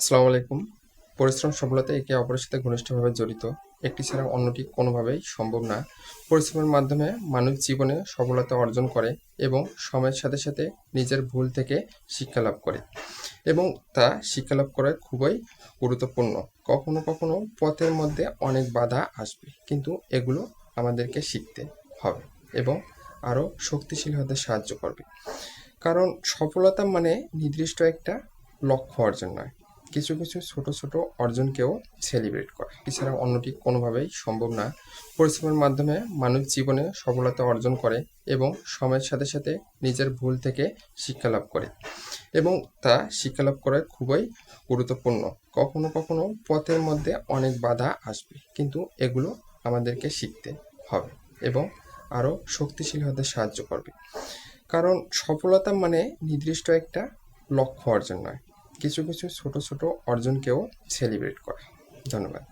আসসালামু আলাইকুম। পরিশ্রম, সফলতা একে অপরের সাথে ঘনিষ্ঠভাবে জড়িত। একটি ছাড়া অন্যটি কোনোভাবেই সম্ভব না। পরিশ্রমের মাধ্যমে মানুষ জীবনে সফলতা অর্জন করে এবং সময়ের সাথে সাথে নিজের ভুল থেকে শিক্ষা লাভ করে এবং তা শিক্ষা লাভ করা খুবই গুরুত্বপূর্ণ। কখনো কখনো পথের মধ্যে অনেক বাধা আসবে, কিন্তু এগুলো আমাদেরকে শিখতে হবে এবং আরও শক্তিশালী হতে সাহায্য করবে। কারণ সফলতা মানে নির্দিষ্ট একটা লক্ষ্য অর্জন নয়। কিছু কিছু ছোট ছোট অর্জনকেও সেলিব্রেট করা। এছাড়া অন্যটি কোনোভাবেই সম্ভব না। পরিশ্রমের মাধ্যমে মানুষ জীবনে সফলতা অর্জন করে এবং সময়ের সাথে সাথে নিজের ভুল থেকে শিক্ষা লাভ করে। এবং তা শিক্ষা লাভ করা খুবই গুরুত্বপূর্ণ। কখনো কখনো পথের মধ্যে অনেক বাধা আসবে, কিন্তু এগুলো আমাদেরকে শিখতে হবে এবং আরও শক্তিশালী হতে সাহায্য করবে। কারণ সফলতা মানে নির্দিষ্ট একটা লক্ষ্য অর্জন নয়। কিছু কিছু ছোট ছোট অর্জনকেও সেলিব্রেট করে। ধন্যবাদ।